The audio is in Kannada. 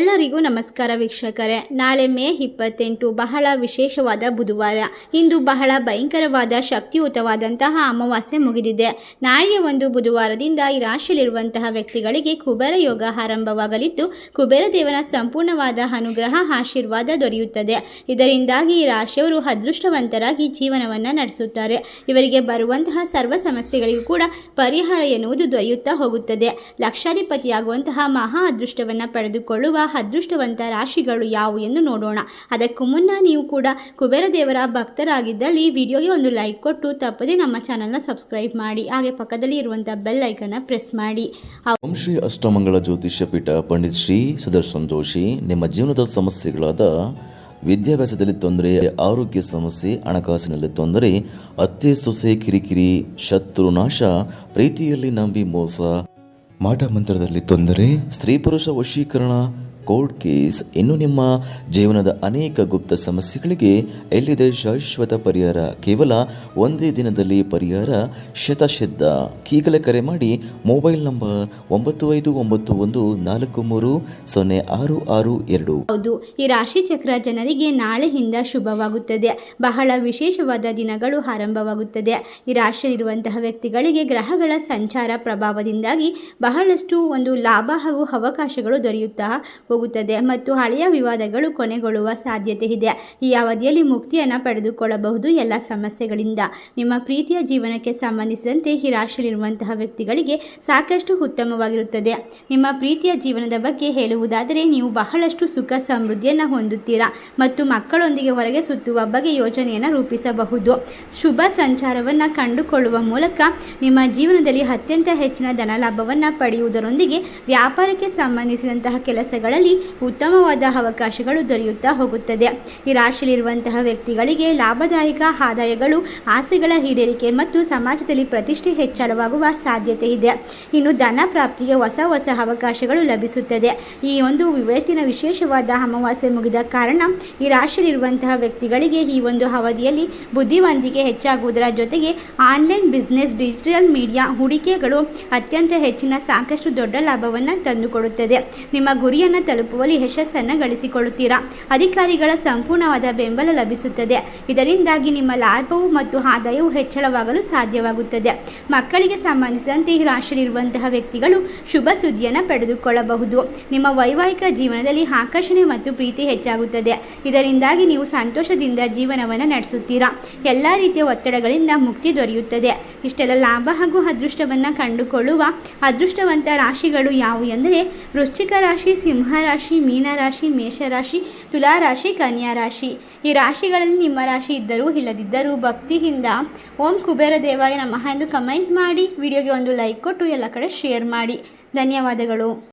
ಎಲ್ಲರಿಗೂ ನಮಸ್ಕಾರ ವೀಕ್ಷಕರೇ. ನಾಳೆ ಮೇ ಇಪ್ಪತ್ತೆಂಟು, ಬಹಳ ವಿಶೇಷವಾದ ಬುಧವಾರ. ಇಂದು ಬಹಳ ಭಯಂಕರವಾದ, ಶಕ್ತಿಯುತವಾದಂತಹ ಅಮಾವಾಸ್ಯೆ ಮುಗಿದಿದೆ. ನಾಳೆಯ ಒಂದು ಬುಧವಾರದಿಂದ ಈ ರಾಶಿಯಲ್ಲಿರುವಂತಹ ವ್ಯಕ್ತಿಗಳಿಗೆ ಕುಬೇರ ಯೋಗ ಆರಂಭವಾಗಲಿದ್ದು ಕುಬೇರ ದೇವನ ಸಂಪೂರ್ಣವಾದ ಅನುಗ್ರಹ, ಆಶೀರ್ವಾದ ದೊರೆಯುತ್ತದೆ. ಇದರಿಂದಾಗಿ ಈ ರಾಶಿಯವರು ಅದೃಷ್ಟವಂತರಾಗಿ ಜೀವನವನ್ನು ನಡೆಸುತ್ತಾರೆ. ಇವರಿಗೆ ಬರುವಂತಹ ಸರ್ವ ಸಮಸ್ಯೆಗಳಿಗೂ ಕೂಡ ಪರಿಹಾರ ಎನ್ನುವುದು ದೊರೆಯುತ್ತಾ ಹೋಗುತ್ತದೆ. ಲಕ್ಷಾಧಿಪತಿಯಾಗುವಂತಹ ಮಹಾ ಅದೃಷ್ಟವನ್ನು ಪಡೆದುಕೊಳ್ಳುವ ಅದೃಷ್ಟವಂತ ರಾಶಿಗಳು ಯಾವುವು ಎಂದು ನೋಡೋಣ. ಅದಕ್ಕೂ ಮುನ್ನ ನೀವು ಕೂಡ ಕುಬೇರ ದೇವರ ಭಕ್ತರಾಗಿದ್ದಲ್ಲಿ ವಿಡಿಯೋಗೆ ಒಂದು ಲೈಕ್ ಕೊಟ್ಟು ತಪ್ಪದೇ ನಮ್ಮ ಚಾನಲ್ನ ಸಬ್ಸ್ಕ್ರೈಬ್ ಮಾಡಿ. ಹಾಗೆ ಪಕ್ಕದಲ್ಲಿ ಇರುವಂಥ ಬೆಲ್ ಐಕನ್ನ ಪ್ರೆಸ್ ಮಾಡಿ. ಓಂ ಶ್ರೀ ಅಷ್ಟಮಂಗಳ ಜ್ಯೋತಿಷ್ಯ ಪೀಠ ಪಂಡಿತ್ ಶ್ರೀ ಸುದರ್ಶನ್ ಜೋಶಿ, ನಿಮ್ಮ ಜೀವನದ ಸಮಸ್ಯೆಗಳಾದ ವಿದ್ಯಾಭ್ಯಾಸದಲ್ಲಿ ತೊಂದರೆ, ಆರೋಗ್ಯ ಸಮಸ್ಯೆ, ಹಣಕಾಸಿನಲ್ಲಿ ತೊಂದರೆ, ಅತ್ತೆ, ಸೊಸೆ, ಕಿರಿಕಿರಿ, ಶತ್ರು, ನಾಶ, ಪ್ರೀತಿಯಲ್ಲಿ ನಂಬಿ ಮೋಸ, ಮಾಟ ಮಂತ್ರದಲ್ಲಿ ತೊಂದರೆ, ಸ್ತ್ರೀ ಪುರುಷ ವಶೀಕರಣ ಕೋರ್ಟ್ ಕೇಸ್ ಇನ್ನು ನಿಮ್ಮ ಜೀವನದ ಅನೇಕ ಗುಪ್ತ ಸಮಸ್ಯೆಗಳಿಗೆ ಎಲ್ಲಿದೆ ಶಾಶ್ವತ ಪರಿಹಾರ? ಕೇವಲ ಒಂದೇ ದಿನದಲ್ಲಿ ಪರಿಹಾರ? ಶತಸಿದ್ಧ ಈಗಲೇ ಕರೆ ಮಾಡಿ ಮೊಬೈಲ್ ನಂಬರ್ ಒಂಬತ್ತು ಐದು ಒಂಬತ್ತು ಒಂದು ನಾಲ್ಕು ಮೂರು ಸೊನ್ನೆ ಆರು ಆರು ಎರಡು. ಹೌದು, ಈ ರಾಶಿ ಚಕ್ರ ಜನರಿಗೆ ನಾಳೆಯಿಂದ ಶುಭವಾಗುತ್ತದೆ. ಬಹಳ ವಿಶೇಷವಾದ ದಿನಗಳು ಆರಂಭವಾಗುತ್ತದೆ. ಈ ರಾಶಿಯಲ್ಲಿರುವಂತಹ ವ್ಯಕ್ತಿಗಳಿಗೆ ಗ್ರಹಗಳ ಸಂಚಾರ ಪ್ರಭಾವದಿಂದಾಗಿ ಬಹಳಷ್ಟು ಒಂದು ಲಾಭ ಹಾಗೂ ಅವಕಾಶಗಳು ದೊರೆಯುತ್ತಾ ಹೋಗುತ್ತದೆ ಮತ್ತು ಹಳೆಯ ವಿವಾದಗಳು ಕೊನೆಗೊಳ್ಳುವ ಸಾಧ್ಯತೆ ಇದೆ. ಈ ಅವಧಿಯಲ್ಲಿ ಮುಕ್ತಿಯನ್ನು ಪಡೆದುಕೊಳ್ಳಬಹುದು ಎಲ್ಲ ಸಮಸ್ಯೆಗಳಿಂದ. ನಿಮ್ಮ ಪ್ರೀತಿಯ ಜೀವನಕ್ಕೆ ಸಂಬಂಧಿಸಿದಂತೆ ಈ ರಾಶಿಯಲ್ಲಿರುವಂತಹ ವ್ಯಕ್ತಿಗಳಿಗೆ ಸಾಕಷ್ಟು ಉತ್ತಮವಾಗಿರುತ್ತದೆ. ನಿಮ್ಮ ಪ್ರೀತಿಯ ಜೀವನದ ಬಗ್ಗೆ ಹೇಳುವುದಾದರೆ ನೀವು ಬಹಳಷ್ಟು ಸುಖ ಸಮೃದ್ಧಿಯನ್ನು ಹೊಂದುತ್ತೀರಾ ಮತ್ತು ಮಕ್ಕಳೊಂದಿಗೆ ಹೊರಗೆ ಸುತ್ತುವ ಬಗ್ಗೆ ಯೋಜನೆಯನ್ನು ರೂಪಿಸಬಹುದು. ಶುಭ ಸಂಚಾರವನ್ನು ಕಂಡುಕೊಳ್ಳುವ ಮೂಲಕ ನಿಮ್ಮ ಜೀವನದಲ್ಲಿ ಅತ್ಯಂತ ಹೆಚ್ಚಿನ ಧನಲಾಭವನ್ನು ಪಡೆಯುವುದರೊಂದಿಗೆ ವ್ಯಾಪಾರಕ್ಕೆ ಸಂಬಂಧಿಸಿದಂತಹ ಕೆಲಸಗಳಲ್ಲಿ ಉತ್ತಮವಾದ ಅವಕಾಶಗಳು ದೊರೆಯುತ್ತಾ ಹೋಗುತ್ತದೆ. ಈ ರಾಶಿಯಲ್ಲಿರುವಂತಹ ವ್ಯಕ್ತಿಗಳಿಗೆ ಲಾಭದಾಯಕ ಆದಾಯಗಳು, ಆಸೆಗಳ ಈಡೇರಿಕೆ ಮತ್ತು ಸಮಾಜದಲ್ಲಿ ಪ್ರತಿಷ್ಠೆ ಹೆಚ್ಚಳವಾಗುವ ಸಾಧ್ಯತೆ ಇದೆ. ಇನ್ನು ಧನ ಪ್ರಾಪ್ತಿಗೆ ಹೊಸ ಹೊಸ ಅವಕಾಶಗಳು ಲಭಿಸುತ್ತದೆ. ಈ ಒಂದು ಇವತ್ತಿನ ವಿಶೇಷವಾದ ಅಮಾವಾಸ್ಯೆ ಮುಗಿದ ಕಾರಣ ಈ ರಾಶಿಯಲ್ಲಿರುವಂತಹ ವ್ಯಕ್ತಿಗಳಿಗೆ ಈ ಒಂದು ಅವಧಿಯಲ್ಲಿ ಬುದ್ಧಿವಂತಿಕೆ ಹೆಚ್ಚಾಗುವುದರ ಜೊತೆಗೆ ಆನ್ಲೈನ್ ಬಿಸ್ನೆಸ್, ಡಿಜಿಟಲ್ ಮೀಡಿಯಾ ಹೂಡಿಕೆಗಳು ಅತ್ಯಂತ ಹೆಚ್ಚಿನ ಸಾಕಷ್ಟು ದೊಡ್ಡ ಲಾಭವನ್ನು ತಂದುಕೊಡುತ್ತದೆ. ನಿಮ್ಮ ಗುರಿಯನ್ನು ತಲುಪುವಲ್ಲಿ ಯಶಸ್ಸನ್ನು ಗಳಿಸಿಕೊಳ್ಳುತ್ತೀರಾ? ಅಧಿಕಾರಿಗಳ ಸಂಪೂರ್ಣವಾದ ಬೆಂಬಲ ಲಭಿಸುತ್ತದೆ. ಇದರಿಂದಾಗಿ ನಿಮ್ಮ ಲಾಭವು ಮತ್ತು ಆದಾಯವು ಹೆಚ್ಚಳವಾಗಲು ಸಾಧ್ಯವಾಗುತ್ತದೆ. ಮಕ್ಕಳಿಗೆ ಸಂಬಂಧಿಸಿದಂತೆ ಈ ರಾಶಿಯಲ್ಲಿರುವಂತಹ ವ್ಯಕ್ತಿಗಳು ಶುಭ ಸುದ್ದಿಯನ್ನು ಪಡೆದುಕೊಳ್ಳಬಹುದು. ನಿಮ್ಮ ವೈವಾಹಿಕ ಜೀವನದಲ್ಲಿ ಆಕರ್ಷಣೆ ಮತ್ತು ಪ್ರೀತಿ ಹೆಚ್ಚಾಗುತ್ತದೆ. ಇದರಿಂದಾಗಿ ನೀವು ಸಂತೋಷದಿಂದ ಜೀವನವನ್ನು ನಡೆಸುತ್ತೀರಾ? ಎಲ್ಲ ರೀತಿಯ ಒತ್ತಡಗಳಿಂದ ಮುಕ್ತಿ ದೊರೆಯುತ್ತದೆ. ಇಷ್ಟೆಲ್ಲ ಲಾಭ ಹಾಗೂ ಅದೃಷ್ಟವನ್ನು ಕಂಡುಕೊಳ್ಳುವ ಅದೃಷ್ಟವಂತ ರಾಶಿಗಳು ಯಾವುವು ಎಂದರೆ ವೃಶ್ಚಿಕ ರಾಶಿ, ಸಿಂಹ ರಾಶಿ ಮೀನರಾಶಿ, ಮೇಷರಾಶಿ, ತುಲಾರಾಶಿ ಕನ್ಯಾ ರಾಶಿ ಈ ರಾಶಿಗಳಲ್ಲಿ ನಿಮ್ಮ ರಾಶಿ ಇದ್ದರೂ ಇಲ್ಲದಿದ್ದರೂ ಭಕ್ತಿಯಿಂದ ಓಂ ಕುಬೇರ ದೇವಾಯ ನಮಃ ಎಂದು ಕಮೆಂಟ್ ಮಾಡಿ, ವಿಡಿಯೋಗೆ ಒಂದು ಲೈಕ್ ಕೊಟ್ಟು ಎಲ್ಲ ಕಡೆ ಶೇರ್ ಮಾಡಿ. ಧನ್ಯವಾದಗಳು.